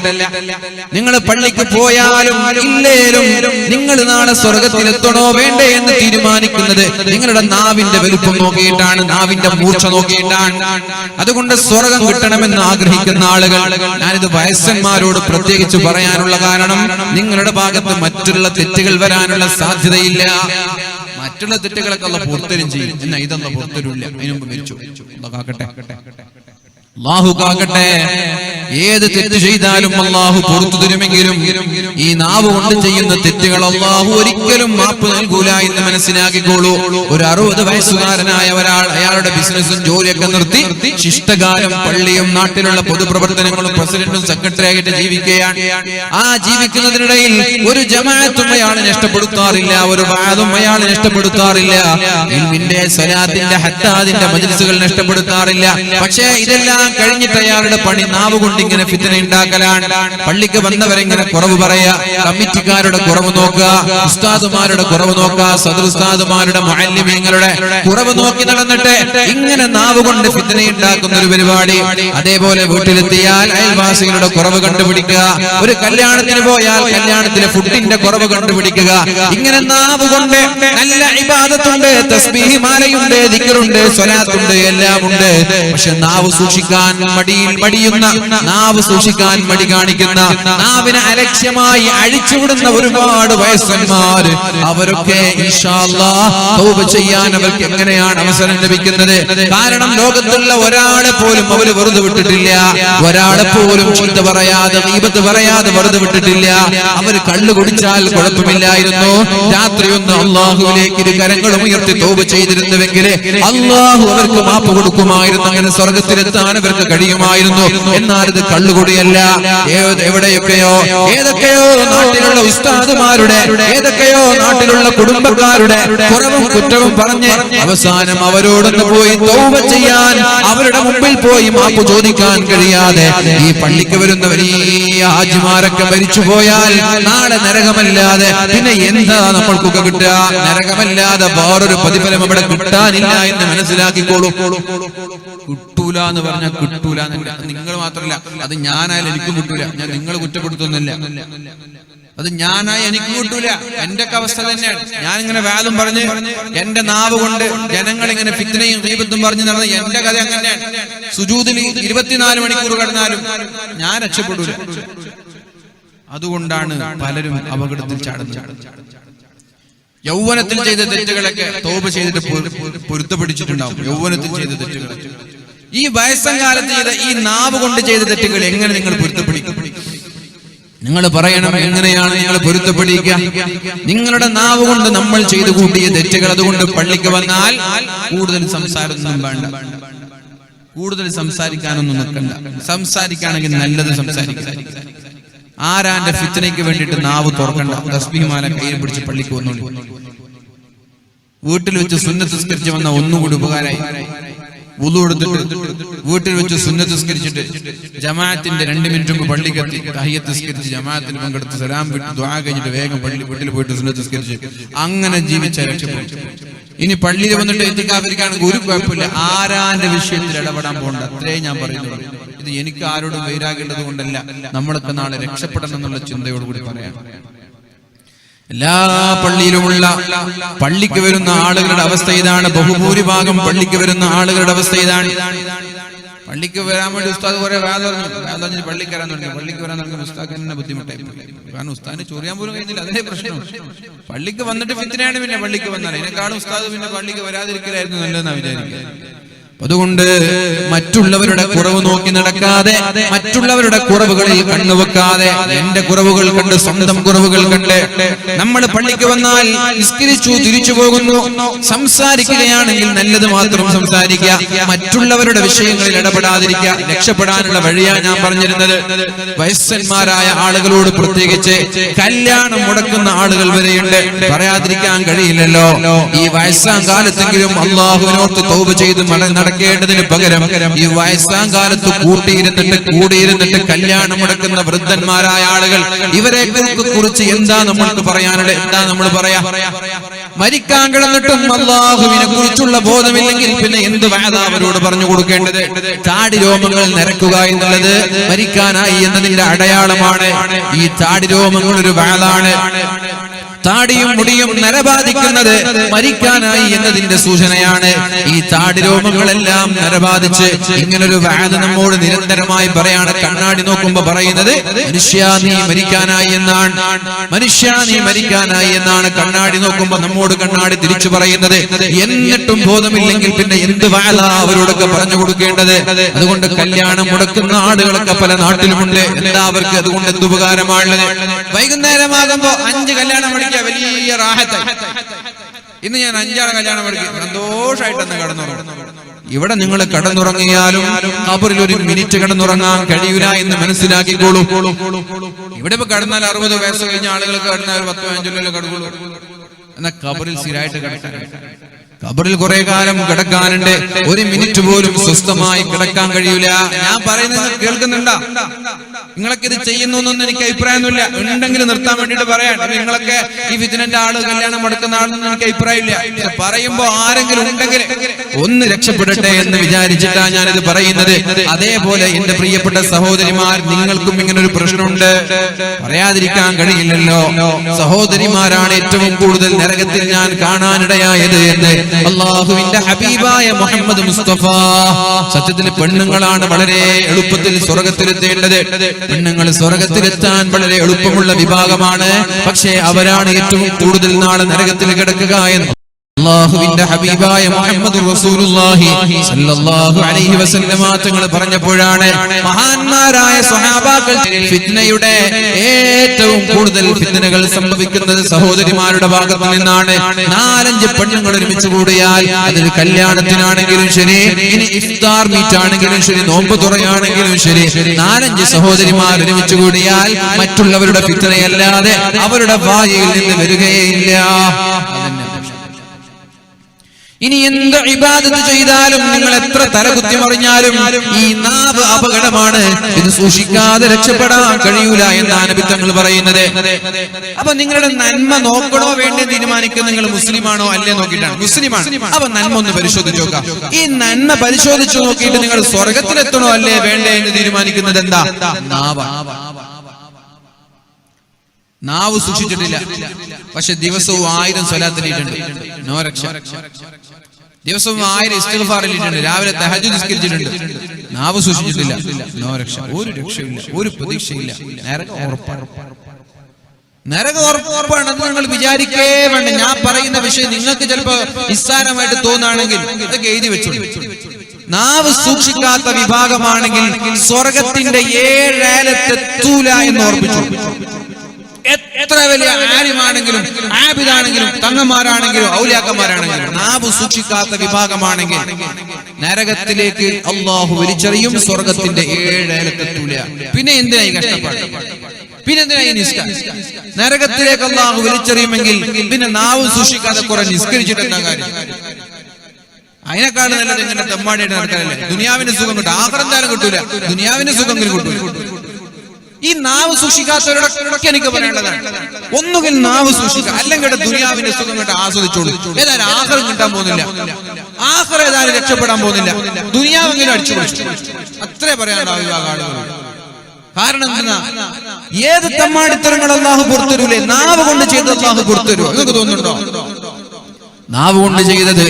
നിങ്ങൾ പള്ളിക്ക് പോയാലും ഇല്ലേലും നിങ്ങൾ നാളെ സ്വർഗത്തിലെത്തണോ വേണ്ടേ എന്ന് തീരുമാനിക്കുന്നത് നിങ്ങളുടെ നാവിന്റെ വലുപ്പം നോക്കിയിട്ടാണ് നാവിന്റെ മൂർച്ച നോക്കിയിട്ടാണ്. അതുകൊണ്ട് സ്വർഗം കിട്ടണമെന്ന് ആഗ്രഹിക്കുന്ന ആളുകൾ ഞാനിത് വയസ്സന്മാരോട് പ്രത്യേകിച്ച് പറയാനുള്ള കാരണം നിങ്ങളുടെ ഭാഗത്ത് മറ്റുള്ള തെറ്റുകൾ വരാനുള്ള സാധ്യതയില്ല. മറ്റുള്ള തെറ്റുകളൊക്കെ ഉള്ള പുറത്തരും ചെയ്യും. എന്നാ ഇതൊന്നും പുറത്തരില്ല അതിനുമ്പ് മരിച്ചു. കാക്കട്ടെ. അള്ളാഹു കാക്കട്ടെ. ഏത് തെറ്റ് ചെയ്താലും അള്ളാഹു പുറത്തു തരുമെങ്കിലും ഈ നാവ് കൊണ്ട് ചെയ്യുന്ന തെറ്റുകൾ അള്ളാഹു ഒരിക്കലും മാപ്പ് നൽകൂല എന്ന് മനസ്സിലാക്കിക്കോളൂ. ഒരു അറുപത് വയസ്സുകാരനായ ഒരാൾ അയാളുടെ ബിസിനസ്സും ജോലിയൊക്കെ നിർത്തി ശിഷ്ടകാലം പള്ളിയും നാട്ടിലുള്ള പൊതുപ്രവർത്തനങ്ങളും പ്രസിഡന്റും സെക്രട്ടറി ആയിട്ട് ജീവിക്കുകയാണ്. ആ ജീവിക്കുന്നതിനിടയിൽ ഒരു ജമാഅത്തും അയാളെ നഷ്ടപ്പെടുത്താറില്ല ഒരു വാദം അയാളെ നഷ്ടപ്പെടുത്താറില്ല. ഇൽമിന്റെ സ്വലാത്തിന്റെ ഹത്താദിന്റെ മജിൽസുകൾ നഷ്ടപ്പെടുത്താറില്ല. പക്ഷേ ഇതെല്ലാം കഴിഞ്ഞിട്ട് അയാളുടെ പണി നാവ് കൊണ്ട് ഇങ്ങനെ ഫിത്തന ഉണ്ടാക്കലാണ് പള്ളിക്ക് വന്നവരെങ്ങനെ കുറവ് പറയാ. കമ്മിറ്റിക്കാരുടെ കുറവ് നോക്കുക ഉസ്താദുമാരുടെ കുറവ് നോക്കുക സദുസ്താദുമാരുടെ മുഅല്ലിമീങ്ങളുടെ കുറവ് നോക്കി നടന്നിട്ട് ഇങ്ങനെ നാവ് കൊണ്ട് ഫിത്തന ഉണ്ടാക്കുന്ന ഒരു പരിപാടി. അതേപോലെ വീട്ടിലെത്തിയാൽ അയൽവാസികളുടെ കുറവ് കണ്ടുപിടിക്കുക. ഒരു കല്യാണത്തിന് പോയാൽ കല്യാണത്തിലെ ഫുഡിന്റെ കുറവ് കണ്ടുപിടിക്കുക. ഇങ്ങനെ നാവ് കൊണ്ട് നല്ല ഇബാദത്തുണ്ട് തസ്ബീഹ് മാലയുണ്ട് ദിക്കറുണ്ട് സ്വലാത്തുണ്ട് എല്ലാം ഉണ്ട് പക്ഷെ നാവ് സൂക്ഷിക്കാൻ മടിയിൽ മടിയുന്ന നാവ് സൂക്ഷിക്കാൻ മടി കാണിക്കുന്ന നാവിനെ അലക്ഷ്യമായി അഴിച്ചുവിടുന്ന ഒരുപാട് വയസ്സന്മാര് അവരൊക്കെ തൗബ ചെയ്യാൻ അവർക്ക് എങ്ങനെയാണ് അവസരം ലഭിക്കുന്നത്? കാരണം ലോകത്തുള്ള ഒരാളെ പോലും അവർ വെറുതെ വിട്ടിട്ടില്ല. ഒരാളെ പോലും ചീത്ത പറയാതെ ദീപത്ത് പറയാതെ വെറുതെ വിട്ടിട്ടില്ല. അവർ കള്ളു കുടിച്ചാൽ കുഴപ്പമില്ലായിരുന്നു. രാത്രി ഒന്ന് അള്ളാഹുവിലേക്ക് ഇരു കരങ്ങളും ഉയർത്തി തോപ് ചെയ്തിരുന്നുവെങ്കിൽ അള്ളാഹു അവർക്ക് മാപ്പ് കൊടുക്കുമായിരുന്നു. അങ്ങനെ സ്വർഗത്തിലെത്താൻ അവർക്ക് കഴിയുമായിരുന്നു. എന്നാൽ ഇത് കള്ളുകുടിയല്ല എവിടെയൊക്കെയോ ഏതൊക്കെയോ നാട്ടിലുള്ള ഉസ്താദുമാരുടെ ഏതൊക്കെയോ നാട്ടിലുള്ള കുടുംബക്കാരുടെ കുറവും കുറ്റവും പറഞ്ഞ് അവസാനം അവരോടൊന്ന് പോയി തൗബ ചെയ്യാൻ അവരുടെ മുമ്പിൽ പോയി മാപ്പ് ചോദിക്കാൻ കഴിയാതെ ഈ പള്ളിക്ക് വരുന്ന വലിയ ഹാജിമാരൊക്കെ മരിച്ചു പോയാൽ നാളെ നരകമല്ലാതെ പിന്നെ എന്താ നമ്മൾക്കൊക്കെ കിട്ടുക? നരകമല്ലാതെ വേറൊരു പ്രതിഫലം അവിടെ കിട്ടാനില്ല എന്ന് മനസ്സിലാക്കിക്കോളൂ. കിട്ടൂല എന്ന് പറഞ്ഞാൽ കിട്ടൂല നിങ്ങൾ മാത്രമല്ല അത് ഞാനായാലും എനിക്ക് കിട്ടൂല. ഞാൻ നിങ്ങൾ കുറ്റപ്പെടുത്തുന്നില്ല അത് ഞാനായി എനിക്ക് കിട്ടൂല. എന്റെ ഒക്കെ അവസ്ഥ തന്നെയാണ്. ഞാൻ ഇങ്ങനെ വാദം പറഞ്ഞ് എന്റെ നാവ് കൊണ്ട് ജനങ്ങൾ ഇങ്ങനെ ഫിത്തിനെയും ദീപത്തും പറഞ്ഞു നടന്ന എന്റെ കഥ അങ്ങനെയാണ്. സുജൂതിൽ ഇരുപത്തിനാല് മണിക്കൂർ കടന്നാലും ഞാൻ രക്ഷപ്പെടൂല. അതുകൊണ്ടാണ് പലരും അപകടത്തിൽ ചാടുന്നത്. യൗവനത്തിൽ ചെയ്ത തെറ്റുകളൊക്കെ തോപ ചെയ്തിട്ട് പൊരുത്തപ്പെടിച്ചിട്ടുണ്ടാവും. യൗവനത്തിൽ ചെയ്ത തെറ്റുകൾ ഈ വയസ്സം കാലത്ത് ചെയ്ത ഈ നാവ് കൊണ്ട് ചെയ്ത തെറ്റുകൾ എങ്ങനെ നിങ്ങൾ പൊരുത്തപ്പെടിക്കും നിങ്ങൾ പറയണം എങ്ങനെയാണ് നിങ്ങൾ പൊരുത്തപ്പെടിക്കുക നിങ്ങളുടെ നാവ് കൊണ്ട് നമ്മൾ ചെയ്തു കൂട്ടിയ തെറ്റുകൾ അതുകൊണ്ട് പള്ളിക്ക് വന്നാൽ കൂടുതൽ സംസാരമൊന്നും വേണ്ട. കൂടുതൽ സംസാരിക്കാനൊന്നും നിൽക്കണ്ട. സംസാരിക്കുകയാണെങ്കിൽ നല്ലത് സംസാരിക്കുക. ആരാന്റെ ഫിത്തനയ്ക്ക് വേണ്ടിയിട്ട് നാവ് തുറക്കണ്ട? തസ്ബീമാല കയ്യിൽ പിടിച്ച് പള്ളിക്ക് വന്നോളൂ. വീട്ടിൽ വെച്ച് സുന്നത്തസ്കരിച്ച് വന്ന ഒന്നുകൂടി ഉപകാരമായി. വുളു എടുത്തിട്ട് വീട്ടിൽ വെച്ച് സുന്നസ്കരിച്ചിട്ട് ജമാഅത്തിന്റെ രണ്ട് മിനിറ്റ് മുമ്പ് പള്ളിക്കെത്തി തഹിയത്തസ്കരിച്ച് ജമാഅത്തിൽ പങ്കെടുത്ത് സലാം വിട്ട് ദ്വാ കഴിഞ്ഞിട്ട് വേഗം പള്ളി വീട്ടിൽ പോയിട്ട് സുന്നസ്കരിച്ച് അങ്ങനെ ജീവിച്ച രക്ഷപ്പെട്ടു ഇനി പള്ളിയിൽ വന്നിട്ട് എത്തിക്കാതിരിക്കുകയാണെങ്കിൽ ഒരു കുഴപ്പമില്ല. ആരാന്റെ വിഷയത്തിൽ ഇടപെടാൻ പോകണ്ട? അത്രേ ഞാൻ പറയുന്നുള്ളൂ. ഇത് എനിക്ക് ആരോടും വൈരാഗേണ്ടത് കൊണ്ടല്ല നമ്മളൊക്കെ നാളെ രക്ഷപ്പെടണം എന്നുള്ള ചിന്തയോടുകൂടി പറയാം. എല്ലാ പള്ളിയിലുമുള്ള പള്ളിക്ക് വരുന്ന ആളുകളുടെ അവസ്ഥ ഇതാണ്. ബഹുഭൂരിഭാഗം പള്ളിക്ക് വരുന്ന ആളുകളുടെ അവസ്ഥ ഇതാണ്. പള്ളിക്ക് വരാൻ വേണ്ടി ഉസ്താദ് കുറെ വേദ പറഞ്ഞു. വേദ പറഞ്ഞ് പള്ളിക്ക് വരാൻ തുടങ്ങി പള്ളിക്ക് വരാൻ തുടങ്ങി ഉസ്താദ് തന്നെ ബുദ്ധിമുട്ടായി. കാരണം ഉസ്താദിന് ചൊറിയാൻ പോലും കഴിഞ്ഞില്ല അതേ പ്രശ്നം. പള്ളിക്ക് വന്നിട്ട് ഫിത്തിനാണ് പിന്നെ പള്ളിക്ക് വന്നാൽ. ഇതിനെക്കാളും ഉസ്താദ് പിന്നെ പള്ളിക്ക് വരാതിരിക്കലായിരുന്നു നല്ലതെന്നാണ് വിചാരിക്കുന്നത് അതുകൊണ്ട് മറ്റുള്ളവരുടെ കുറവ് നോക്കി നടക്കാതെ മറ്റുള്ളവരുടെ കുറവുകളിൽ കണ്ണുവെക്കാതെ എന്റെ കുറവുകൾ കണ്ട് സ്വന്തം കുറവുകൾ കണ്ട് നമ്മൾ പള്ളിക്ക് വന്നാൽ നിസ്കരിച്ചു തിരിച്ചു പോകുന്നു സംസാരിക്കുകയാണെങ്കിൽ നല്ലത് മാത്രം സംസാരിക്കുക മറ്റുള്ളവരുടെ വിഷയങ്ങളിൽ ഇടപെടാതിരിക്കുക രക്ഷപ്പെടാനുള്ള വഴിയാണ് ഞാൻ പറഞ്ഞിരുന്നത്. വയസ്സന്മാരായ ആളുകളോട് പ്രത്യേകിച്ച് കല്യാണം മുടക്കുന്ന ആളുകൾ വരെയുണ്ട്. പറയാതിരിക്കാൻ കഴിയില്ലല്ലോ. ഈ വയസ്സാം കാലത്തെങ്കിലും അള്ളാഹുവിനോർത്ത് തോപ് ചെയ്ത് മട- നടക്കേണ്ടതിന് പകരം ഈ വയസ്സാം കാലത്ത് കൂട്ടിയിരുന്നിട്ട് കൂടിയിരുന്നിട്ട് കല്യാണം മുടക്കുന്ന വൃദ്ധന്മാരായ ആളുകൾ ഇവരെ കുറിച്ച് എന്താ നമ്മൾക്ക് പറയാനുള്ളത്? എന്താ നമ്മൾ പറയാ? മരിക്കാൻ കിടന്നിട്ടും അള്ളാഹുവിനെ കുറിച്ചുള്ള ബോധമില്ലെങ്കിൽ പിന്നെ എന്ത് വേദ അവരോട് പറഞ്ഞു കൊടുക്കേണ്ടത്? താടി രോമങ്ങൾ നിരക്കുക എന്നുള്ളത് മരിക്കാനായി എന്നതിന്റെ അടയാളമാണ്. ഈ താടി രോമങ്ങൾ ഒരു വേളാണ് താടിയും മുടിയും നരബാധിക്കുന്നത് മരിക്കാനായി എന്നതിന്റെ സൂചനയാണ്. ഈ താടി രോമങ്ങളെല്ലാം നരബാധിച്ച് ഇങ്ങനൊരു വാദ നമ്മോട് നിരന്തരമായി പറയാണ്. കണ്ണാടി നോക്കുമ്പോ പറയുന്നത് മനുഷ്യ നീ മരിക്കാനായി എന്നാണ്. മനുഷ്യ നീ മരിക്കാനായി എന്നാണ്. കണ്ണാടി നോക്കുമ്പോ നമ്മോട് കണ്ണാടി തിരിച്ചു പറയുന്നത്. എന്നിട്ടും ബോധമില്ലെങ്കിൽ പിന്നെ എന്ത് വാല അവരോടൊക്കെ പറഞ്ഞു കൊടുക്കേണ്ടത്? അതുകൊണ്ട് കല്യാണം മുടക്കുന്ന ആളുകളൊക്കെ പല നാട്ടിലുമുണ്ട്. എന്താ അവർക്ക് അതുകൊണ്ട് എന്ത് ഉപകാരമാണുള്ളത്? വൈകുന്നേരമാകുമ്പോ അഞ്ച് കല്യാണം പഠിക്കുക വലിയ റാഹത്ത് ഇന്ന് ഞാൻ അഞ്ചാറ് കല്യാണം പഠിക്കും സന്തോഷമായിട്ടൊന്ന് കടന്നുറങ്ങും. ഇവിടെ നിങ്ങൾ കടന്നുറങ്ങിയാലും കബറിൽ ഒരു മിനിറ്റ് കടന്നുറങ്ങാൻ കഴിയൂല എന്ന് മനസ്സിലാക്കിക്കോളൂ. ഇവിടെ ഇപ്പൊ കടന്നാൽ അറുപത് വയസ്സ് കഴിഞ്ഞ ആളുകൾക്ക് കടന്നാൽ പത്ത് പതിനഞ്ചല്ലോ കടക്കുള്ളൂ. എന്നാ കബറിൽ സ്ഥിരമായിട്ട് കിടക്കാൻ കബറിൽ കുറെ കാലം കിടക്കാനുണ്ട്. ഒരു മിനിറ്റ് പോലും സ്വസ്ഥമായി കിടക്കാൻ കഴിയൂല. ഞാൻ പറയുന്നത് കേൾക്കുന്നുണ്ടാ? നിങ്ങളൊക്കെ ഇത് ചെയ്യുന്നു എന്നൊന്നും എനിക്ക് അഭിപ്രായമൊന്നുമില്ല. ഉണ്ടെങ്കിൽ നിർത്താൻ വേണ്ടിട്ട് പറയാൻ നിങ്ങളൊക്കെ ഈ വിജനന്റെ ആൾ കല്യാണം മുടക്കുന്ന ആളെന്ന് എനിക്ക് അഭിപ്രായമില്ല. പറയുമ്പോ ആരെങ്കിലും ഉണ്ടെങ്കിൽ ഒന്ന് രക്ഷപ്പെടട്ടെ എന്ന് വിചാരിച്ചിട്ടാ ഞാനിത് പറയുന്നത്. അതേപോലെ എന്റെ പ്രിയപ്പെട്ട സഹോദരിമാർ നിങ്ങൾക്കും ഇങ്ങനെ ഒരു പ്രശ്നമുണ്ട്. പറയാതിരിക്കാൻ കഴിയില്ലല്ലോ. സഹോദരിമാരാണ് ഏറ്റവും കൂടുതൽ നരകത്തിൽ ഞാൻ കാണാനിടയായത് എന്ന് അള്ളാഹുവിന്റെ ഹബീബായ മുഹമ്മദ് മുസ്തഫ. സത്യത്തിൽ പെണ്ണുങ്ങളാണ് വളരെ എളുപ്പത്തിൽ സ്വർഗത്തിലെത്തേണ്ടത്. പെണ്ണുങ്ങൾ സ്വർഗത്തിലെത്താൻ വളരെ എളുപ്പമുള്ള വിഭാഗമാണ്. പക്ഷേ അവരാണ് ഏറ്റവും കൂടുതൽ നാളെ നരകത്തിൽ കിടക്കുക എന്ന്. അള്ളാഹുവിന്റെ ഹബീബായ മുഹമ്മദ് റസൂലുള്ളാഹി സല്ലല്ലാഹു അലൈഹി വസല്ലമ തങ്ങൾ പറഞ്ഞപ്പോഴാണ് മഹാന്മാരായ സ്വഹാബാക്കൾ ഫിത്നയുടെ ഏറ്റവും കൂടുതൽ ഫിത്നകൾ സംഭവിക്കുന്നത് സഹോദരിമാരുടെ ഭാഗത്ത് നിന്നാണ്. നാലഞ്ച് പെണ്ണുങ്ങൾ ഒരുമിച്ച് കൂടിയാൽ അതൊരു കല്യാണത്തിനാണെങ്കിലും ശരി ഇനി ഇഫ്താർ മീറ്റ് ആണെങ്കിലും ശരി നോമ്പ് തുറയാണെങ്കിലും ശരി. നാലഞ്ച് സഹോദരിമാർ ഒരുമിച്ച് കൂടിയാൽ മറ്റുള്ളവരുടെ ഫിത്നയല്ലാതെ അവരുടെ ഭാര്യയിൽ നിന്ന് വരികയില്ല ഇനി എന്ത് ഇബാദത്ത് ചെയ്താലും നിങ്ങൾ എത്ര തലകുത്തി മറിഞ്ഞാലും ഈ നാവ് അപകടമാണ് ഇത് സൂക്ഷിക്കാതെ രക്ഷപ്പെടാൻ കഴിയൂല എന്നാണ് പിത്തങ്ങൾ പറയുന്നത്. അപ്പൊ നിങ്ങളുടെ നന്മ നോക്കണോ വേണ്ടേ തീരുമാനിക്കുന്ന നിങ്ങൾ മുസ്ലിമാണോ അല്ലേ നോക്കിയിട്ടാണ്? മുസ്ലിമാണ്. അപ്പൊ നന്മ ഒന്ന് പരിശോധിച്ചു നോക്കാം. ഈ നന്മ പരിശോധിച്ചു നോക്കിയിട്ട് നിങ്ങൾ സ്വർഗത്തിലെത്തണോ അല്ലേ വേണ്ടേ എന്ന് തീരുമാനിക്കുന്നത് എന്താ? നാവ. നാവ്. സൂക്ഷിച്ചിട്ടില്ല. പക്ഷെ ദിവസവും ആയിരം സ്വലാത്തിലിട്ടുണ്ട് നോ രക്ഷ. ദിവസവും ആയിരം ഇസ്തിഗ്ഫാറിലിട്ടുണ്ട് രാവിലെ തഹജ് നിസ്കരിച്ചിട്ടുണ്ട്. നാവ് സൂക്ഷിച്ചിട്ടില്ല. നോ രക്ഷ. ഒരു രക്ഷയില്ല ഒരു പ്രതീക്ഷയില്ല. നരക ഉറപ്പാണ്. നരക നിങ്ങൾ വിചാരിക്കേ വേണ്ട. ഞാൻ പറയുന്ന വിഷയം നിങ്ങൾക്ക് ചിലപ്പോ നിസ്സാരമായിട്ട് തോന്നുകയാണെങ്കിൽ ഇതൊക്കെ എഴുതി വെച്ചോളൂ. നാവ് സൂക്ഷിക്കാത്ത വിഭാഗമാണെങ്കിൽ സ്വർഗത്തിന്റെ ഏഴേലത്തെത്തൂല എന്ന് ഓർപ്പിച്ചു എത്ര വലിയ ആര്യമാണെങ്കിലും ആബിദാണെങ്കിലും തങ്ങന്മാരാണെങ്കിലും ഔലിയാക്കന്മാരാണെങ്കിലും നാവ് സൂക്ഷിക്കാത്ത വിഭാഗമാണെങ്കിൽ നരകത്തിലേക്ക് അള്ളാഹു വലിച്ചെറിയും സ്വർഗത്തിന്റെ ഏഴേലത്തെത്തൂല പിന്നെ എന്തിനായി കഷ്ടപ്പാട്? പിന്നെ എന്തിനാ ഈ നിഷ്ഠ? നരകത്തിലേക്ക് അള്ളാഹു വലിച്ചെറിയുമെങ്കിൽ പിന്നെ നാവ് സൂക്ഷിക്കാതെ കുറെ നിസ്കരിച്ചിട്ട് എന്താ കാര്യം? അതിനെക്കാളും നല്ലത് ഇങ്ങനെ തെമ്മാടിയായിട്ട് നടക്കാനല്ലേ ദുനിയാവിന്റെ സുഖം കിട്ടും. ആഹ്റന്താരം കിട്ടൂല. ദുനിയാവിന്റെ സുഖം കിട്ടൂല. ഈ നാവ് സൂക്ഷിക്കാത്തവരോടൊക്കെ എനിക്ക് പറയേണ്ടതാണ്. ഒന്നുകിൽ നാവ് സൂക്ഷിക്കുക അല്ലെങ്കിൽ ദുനിയാവിന്റെ സുഖം കേട്ട് ആസ്വദിച്ചോളൂ. ഏതായാലും ആഹ്റം കിട്ടാൻ പോകുന്നില്ല. ആഹ്റം ഏതായാലും രക്ഷപ്പെടാൻ പോകുന്നില്ല. ദുനിയാവെങ്കിലും അടിച്ചു അത്രേ പറയാനുള്ള ആ വിഭാഗം കാരണം എന്തിനാ ഏത് തമ്മാടിത്തരങ്ങൾ അള്ളാഹു പുറത്തുവരൂലേ നാവ് കൊണ്ട് ചെയ്ത് അള്ളാഹു പുറത്തുവരൂ നിങ്ങൾക്ക് തോന്നുന്നുണ്ടോ? നാവ് കൊണ്ട് ചെയ്തത്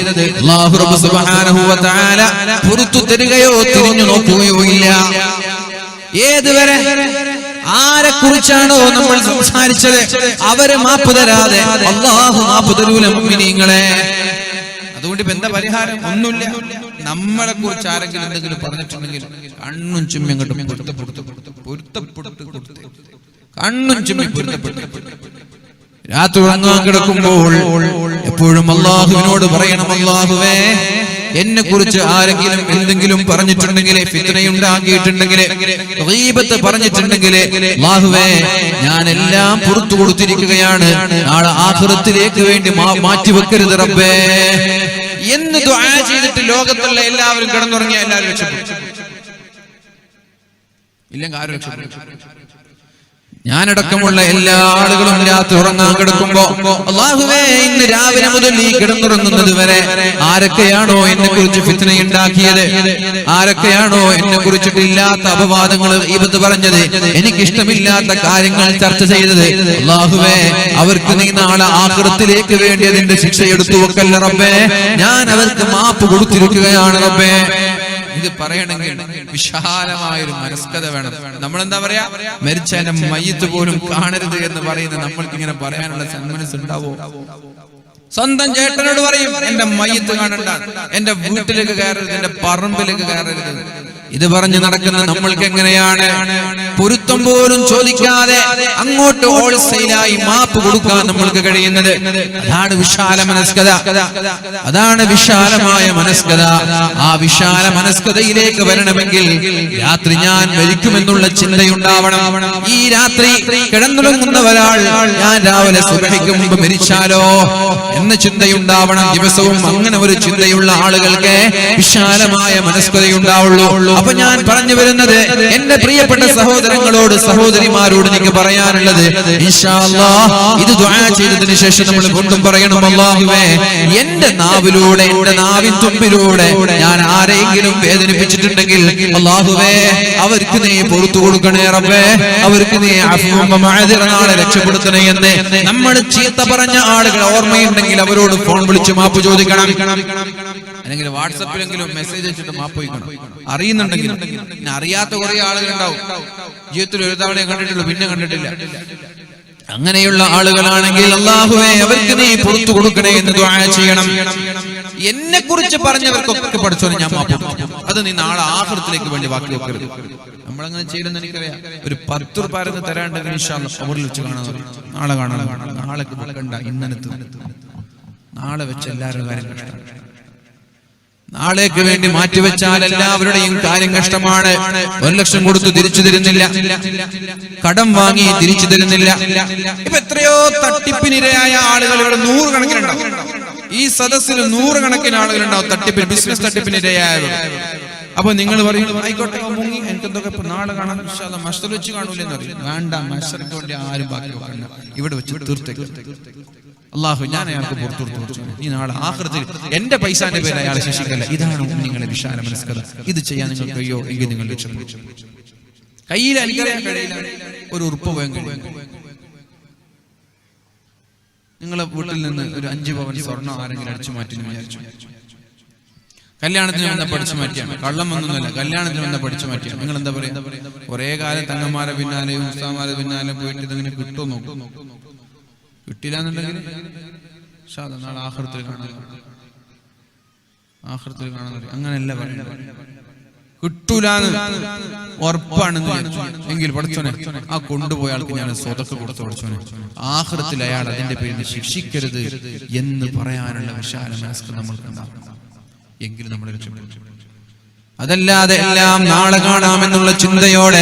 പുറത്തു തരികയോ തിരിഞ്ഞു നോക്കുകയോ ഇല്ല. ഏതുവരെ? ആരെ കുറിച്ചാണോ നമ്മൾ സംസാരിച്ചത്? അവരെ മാപ്പ് തരാതെ അള്ളാഹു മാപ്പ് തരൂല മുഅ്മിനീങ്ങളെ അതുകൊണ്ട് ഇപ്പൊ എന്താ പരിഹാരം? ഒന്നുമില്ല. നമ്മളെ കുറിച്ച് ആരെങ്കിലും എന്തെങ്കിലും പറഞ്ഞിട്ടുണ്ടെങ്കിൽ കണ്ണും ചുമ്മി അങ്ങോട്ട് പൊരുത്തപ്പെടുത്തു പൊരുത്തപ്പെടുത്തു കൊടുത്ത് കണ്ണും ചുമ്മി പൊരുത്തപ്പെട്ടു രാത്രി ഉറങ്ങാൻ കിടക്കുമ്പോൾ എപ്പോഴും അള്ളാഹുവിനോട് പറയണം അള്ളാഹുവേ. എന്നെ കുറിച്ച് ആരെങ്കിലും എന്തെങ്കിലും പറഞ്ഞിട്ടുണ്ടെങ്കിൽ ഫിത്തനയുണ്ടാക്കിയിട്ടുണ്ടെങ്കിൽ ദീപത്ത് പറഞ്ഞിട്ടുണ്ടെങ്കിൽ ബാഹുവേ ഞാൻ എല്ലാം പുറത്തു കൊടുത്തിരിക്കുകയാണ്. നാളെ ആഹൃത്തിലേക്ക് വേണ്ടി മാറ്റി മാറ്റിവെക്കരുത് റബ്ബേ. എന്ന് ചെയ്തിട്ട് ലോകത്തുള്ള എല്ലാവരും കിടന്നുറങ്ങിയ എല്ലാവരും ഇല്ലെങ്കിൽ ആരും ഞാനടക്കമുള്ള എല്ലാ ആളുകളും രാത്രി ഉറങ്ങാൻ കിടക്കുമ്പോ അള്ളാഹുവേ ഇന്ന് രാവിലെ മുതൽ ഈ കിടന്നുറങ്ങുന്നത് വരെ ആരൊക്കെയാണോ എന്നെ കുറിച്ച് ഫിത്തനയുണ്ടാക്കിയത് ആരൊക്കെയാണോ എന്നെ കുറിച്ചിട്ടില്ലാത്ത അപവാദങ്ങൾ ഇവത്ത് പറഞ്ഞത്? എനിക്കിഷ്ടമില്ലാത്ത കാര്യങ്ങൾ ചർച്ച ചെയ്തത്. അള്ളാഹുവേ അവർക്ക് നീ നാളെ ആകൃത്തിലേക്ക് വേണ്ടി അതിന്റെ ശിക്ഷ എടുത്തു വെക്കല്ല റബ്ബേ. ഞാൻ അവർക്ക് മാപ്പ് കൊടുത്തിരിക്കുകയാണ് റബ്ബേ. ഇത് പറയണമെങ്കിൽ വിശാലമായ ഒരു മനസ്കത വേണം. നമ്മൾ എന്താ പറയാ? മരിച്ച എന്റെ മയ്യത്ത് പോലും കാണരുത് എന്ന് പറയുന്ന നമ്മൾക്ക് ഇങ്ങനെ പറയാനുള്ള സന്മനസ് ഉണ്ടാവോ സ്വന്തം ചേട്ടനോട് പറയും എന്റെ മയ്യത്ത് കാണണ്ട എന്റെ വീട്ടിലേക്ക് കയറരുത് എന്റെ പറമ്പിലേക്ക് കയറരുത്. ഇത് പറഞ്ഞു നടക്കുന്ന നമ്മൾക്ക് എങ്ങനെയാണ്? പൊരുത്തം പോലും ചോദിക്കാതെ അങ്ങോട്ട് ഹോൾസെയിലായി മാപ്പ് കൊടുക്കാൻ നമ്മൾക്ക് കഴിയുന്നത്? അതാണ് വിശാല മനസ്കത അതാണ് വിശാലമായ മനസ്കത ആ വിശാല മനസ്കതയിലേക്ക് വരണമെങ്കിൽ രാത്രി ഞാൻ മരിക്കുമെന്നുള്ള ചിന്തയുണ്ടാവണം. ഈ രാത്രി കിടന്നുറങ്ങുന്ന ഒരാൾ ഞാൻ രാവിലെ സുബഹിക്ക് മുമ്പ് മരിച്ചാലോ എന്ന ചിന്തയുണ്ടാവണം. ദിവസവും അങ്ങനെ ഒരു ചിന്തയുള്ള ആളുകൾക്ക് വിശാലമായ മനസ്കതയുണ്ടാവുള്ളൂ അപ്പൊ ഞാൻ പറഞ്ഞു വരുന്നത് എന്റെ പ്രിയപ്പെട്ട സഹോദരങ്ങളോട് സഹോദരിമാരോട് എനിക്ക് പറയാനുള്ളത് ഇത് ചെയ്തതിന് ശേഷം നമ്മൾ കൊണ്ടും പറയണം അള്ളാഹുവേ എന്റെ നാവിലൂടെ എന്റെ നാവിൻ തുമ്പിലൂടെ ഞാൻ ആരെങ്കിലും വേദനിപ്പിച്ചിട്ടുണ്ടെങ്കിൽ അള്ളാഹുവേ അവർക്ക് നീ പുറത്തു കൊടുക്കണേ റബ്ബേ അവർക്ക് നീ നാളെ രക്ഷപ്പെടുത്തണേ എന്ന് നമ്മൾ ചീത്ത പറഞ്ഞ ആളുകൾ ഓർമ്മയുണ്ടെങ്കിൽ അവരോട് ഫോൺ വിളിച്ച് മാപ്പ് ചോദിക്കണം. അല്ലെങ്കിൽ വാട്സപ്പിലെങ്കിലും മെസ്സേജ് അയച്ചിട്ട് മാപ്പോയിക്കണം അറിയുന്നുണ്ടെങ്കിൽ പിന്നെ അറിയാത്ത കുറെ ആളുകൾ ഉണ്ടാവും. ജീവിതത്തിൽ ഒരു തവണ കണ്ടിട്ടുള്ളൂ പിന്നെ കണ്ടിട്ടില്ല. അങ്ങനെയുള്ള ആളുകളാണെങ്കിൽ അള്ളാഹുവെ അവർക്ക് നീ പുറത്തു കൊടുക്കണേ എന്ന് ചെയ്യണം. എന്നെ കുറിച്ച് പറഞ്ഞവർക്കൊക്കെ പഠിച്ചോ ഞാൻ. അത് നീ നാളെ ആഹൃത്തിലേക്ക് വേണ്ടി ബാക്കി വെക്കരുത്. നമ്മളങ്ങനെ ചെയ്യണമെന്ന് എനിക്കറിയാം. ഒരു പത്ത് റുപ്പാരെന്ന് തരാണ്ട് അവരിൽ വെച്ച് കാണാൻ. നാളെ കാണാൻ നാളെ വെക്കണ്ട. ഇന്നലത്ത് നാളെ വെച്ച് എല്ലാവരും കാര്യം കഷ്ടമാണ് നാളേക്ക് വേണ്ടി മാറ്റിവെച്ചാൽ എല്ലാവരുടെയും കാര്യം കഷ്ടമാണ്. ഒരു ലക്ഷം കൊടുത്തു തിരിച്ചു തരുന്നില്ല. കടം വാങ്ങി തിരിച്ചു തരുന്നില്ല. ഇപ്പൊ എത്രയോ തട്ടിപ്പിനിരയായ ആളുകൾ ഇവിടെ നൂറുകണക്കിനുണ്ടാവും ഈ സദസ്സിൽ നൂറുകണക്കിന് ആളുകളുണ്ടാവും തട്ടിപ്പിന് ബിസിനസ് തട്ടിപ്പിനിരയായവർ. അപ്പൊ നിങ്ങൾ പറയും ആയിക്കോട്ടെ മുങ്ങി എനിക്കെന്തൊക്കെ നാളെ കാണാൻ മസ്റ്റർ വെച്ച് കാണൂലെന്ന് പറയും. വേണ്ട മസ്റ്റർക്ക് വേണ്ടി ആരും ബാക്കി ഇവിടെ വെച്ച് തീർത്തേക്ക്. അള്ളാഹു ഞാൻ അയാൾക്ക് പുറത്തു കൊടുത്തു. ഈ നാളെ ആഹൃത്തിൽ എന്റെ പൈസാന്റെ പേര് അയാളെ ശിക്ഷിക്കല്ല. ഇതാണ് നിങ്ങളുടെ വിശാല മനസ്കത ഇത് ചെയ്യാൻ നിങ്ങൾ കഴിയോ എങ്കിൽ നിങ്ങൾ കയ്യിൽ കഴിയില്ല ഒരു ഉറുപ്പ് പോയാൻ കഴിയും നിങ്ങളെ വീട്ടിൽ നിന്ന് ഒരു അഞ്ച് പവൻ സ്വർണം ആരെങ്കിലും അടിച്ചു മാറ്റി വിചാരിച്ചു. കല്യാണത്തിന് വന്ന പഠിച്ചു മാറ്റിയാണ്. കള്ളം വന്നൊന്നുമല്ല കല്യാണത്തിന് വന്ന പഠിച്ചു മാറ്റിയാണ്. നിങ്ങൾ എന്താ പറയാ? ഒരേ കാലം തങ്ങന്മാരെ പിന്നാലെയും ഉസ്താമാരെ പിന്നാലെ പോയിട്ട് ഇതെങ്ങനെ കിട്ടുമോ നോക്കും. കിട്ടില്ല എന്നുണ്ടെങ്കിൽ നാളെ ആഹൃത്തിൽ കാണാൻ ആഹൃത്തിൽ കാണാൻ അങ്ങനെയല്ല പറയുന്നത് കിട്ടൂലെന്ന് വിചാരിച്ചു. എങ്കിൽ പഠിച്ചോനെ ആ കൊണ്ടുപോയ ആൾക്ക് ഞാൻ സ്വതക്ക് കൊടുത്തു പഠിച്ചോനെ. ആഹൃത്തിൽ അയാൾ അതിന്റെ പേരിൽ ശിക്ഷിക്കരുത് എന്ന് പറയാനുള്ള വിശാല മനസ്സ് നമ്മൾക്കുണ്ടാകും എങ്കിലും നമ്മൾ രക്ഷപ്പെടും. അതല്ലാതെ എല്ലാം നാളെ കാണാം എന്നുള്ള ചിന്തയോടെ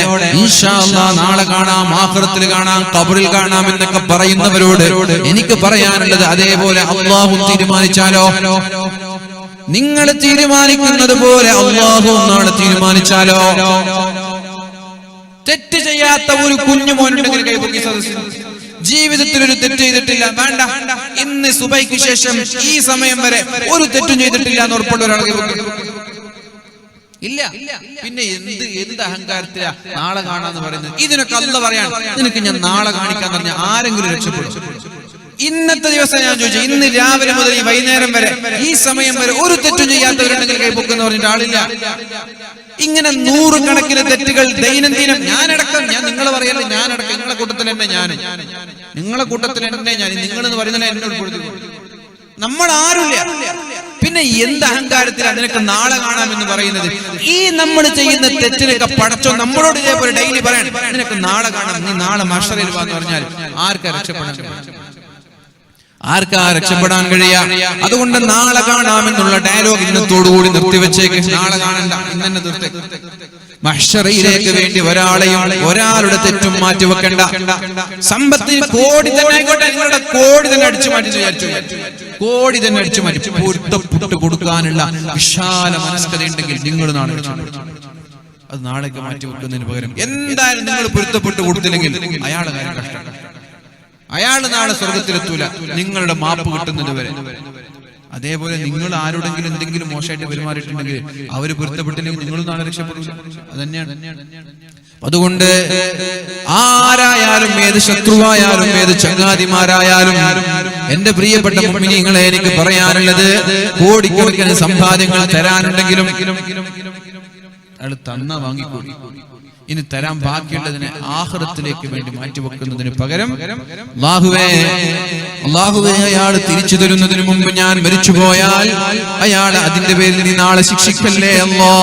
നാളെ കാണാം ആഹ്റത്തിൽ കാണാം കബറിൽ കാണാം എന്നൊക്കെ പറയുന്നവരോട് എനിക്ക് പറയാനുള്ളത് അതേപോലെ അള്ളാഹു തീരുമാനിച്ചാലോ? നിങ്ങൾ തീരുമാനിക്കുന്നത് പോലെ അള്ളാഹു നാളെ തീരുമാനിച്ചാലോ? തെറ്റ് ചെയ്യാത്ത ഒരു കുഞ്ഞു ജീവിതത്തിൽ ഒരു തെറ്റ് ചെയ്തിട്ടില്ല വേണ്ട. ഇന്ന് സുബൈക്ക് ശേഷം ഈ സമയം വരെ ഒരു തെറ്റും ചെയ്തിട്ടില്ല എന്ന് ഉറപ്പുള്ള ഒരാൾ ഇല്ല. പിന്നെ എന്ത് എന്ത് അഹങ്കാരത്തിലാ നാളെ കാണാന്ന് പറയുന്നത്? ഇതിനൊക്കെ അല്ല പറയാൻ നിനക്ക് ഞാൻ നാളെ കാണിക്കാൻ പറഞ്ഞ ആരെങ്കിലും രക്ഷപ്പെടും. ഇന്നത്തെ ദിവസം ഞാൻ ചോദിച്ചു ഇന്ന് രാവിലെ മുതൽ ഈ വൈകുന്നേരം വരെ ഈ സമയം വരെ ഒരു തെറ്റും ചെയ്യാത്തവരുണ്ടെങ്കിൽ കൈപ്പൊക്കെന്ന് പറഞ്ഞിട്ട് ആളില്ല. ഇങ്ങനെ നൂറുകണക്കിന് തെറ്റുകൾ ദൈനംദിനം ഞാനടക്കം ഞാൻ നിങ്ങൾ പറയല്ല ഞാനടക്കം നിങ്ങളെ കൂട്ടത്തിൽ തന്നെ ഞാൻ നിങ്ങളെ കൂട്ടത്തിൽ തന്നെ ഞാൻ നിങ്ങൾ എന്ന് പറയുന്നത് എന്നോട് ഉൾപ്പെടുത്തി നമ്മൾ ആരുമില്ല പിന്നെ എന്ത് അഹങ്കാരത്തിൽ അതിനൊക്കെ നാളെ കാണാം എന്ന് പറയുന്നത്? ഈ നമ്മൾ ചെയ്യുന്ന തെറ്റിനൊക്കെ പടച്ചോ നമ്മളോട് ഇതേപോലെ ഡെയിലി പറയാൻ. നിനക്ക് നാളെ കാണാം. നീ നാളെ മഷറയിൽ വാന്ന് പറഞ്ഞാൽ ആർക്കാ രക്ഷപ്പെടാൻ ആർക്കാ രക്ഷപ്പെടാൻ കഴിയാ അതുകൊണ്ട് നാളെ കാണാമെന്നുള്ള ഡയലോഗ് ഇന്നത്തോടുകൂടി നിർത്തിവെച്ചേക്ക്. നാളെ കാണണ്ട. ഇന്നെ നിർത്തേക്ക് മഹ്ഷറയിലേക്ക് വേണ്ടി ഒരാളെയും ഒരാളുടെ തെറ്റും മാറ്റി വെക്കണ്ട. സമ്പത്തിന് കോടി തന്നെ ആയിക്കോട്ടെ നിങ്ങളുടെ കോടി തന്നെ അടിച്ചു മാറ്റി വിചാരിച്ചു. കോടി തന്നെ അടിച്ചു മാറ്റി. പൊരുത്തപ്പെട്ട് കൊടുക്കാനുള്ള വിശാല മനസ്കത ഉണ്ടെങ്കിൽ നിങ്ങൾ നാളെ അത് നാളേക്ക് മാറ്റി വെക്കുന്നതിന് പകരം എന്തായാലും നിങ്ങൾ പൊരുത്തപ്പെട്ട് കൊടുത്തില്ലെങ്കിൽ അയാളെ കാര്യം കഷ്ടം. അയാൾ നാളെ സ്വർഗത്തിലെത്തൂല നിങ്ങളുടെ മാപ്പ് കിട്ടുന്നത് വരെ. അതേപോലെ നിങ്ങൾ ആരോടെങ്കിലും എന്തെങ്കിലും മോശമായിട്ട് പെരുമാറിയിട്ടുണ്ടെങ്കിൽ അവർ പൊരുത്തപ്പെട്ടില്ലെങ്കിൽ നിങ്ങൾ നാളെ രക്ഷപ്പെടില്ല അതന്നെയാണ്. അതുകൊണ്ട് ആരായാലും ഏത് ശത്രുവായാലും ഏത് ചങ്ങാതിമാരായാലും എന്റെ പ്രിയപ്പെട്ട മുമ്പിനിങ്ങളെ എനിക്ക് പറയാനുള്ളത് കോടിക്കണക്കിന് സമ്പാദ്യങ്ങൾ തരാനുണ്ടെങ്കിലും അയാൾ തന്ന വാങ്ങിക്കൂടി. ഇനി തരാൻ ബാക്കിയുള്ളതിനെ ആഹൃതത്തിലേക്ക് വേണ്ടി മാറ്റിവെക്കുന്നതിന് പകരം അള്ളാഹുവേ അള്ളാഹുവേ അയാൾ തിരിച്ചു തരുന്നതിന് മുമ്പ് ഞാൻ മരിച്ചു പോയാൽ അയാൾ അതിന്റെ പേരിൽ നീ നാളെ ശിക്ഷിക്കല്ലേ അല്ലോ?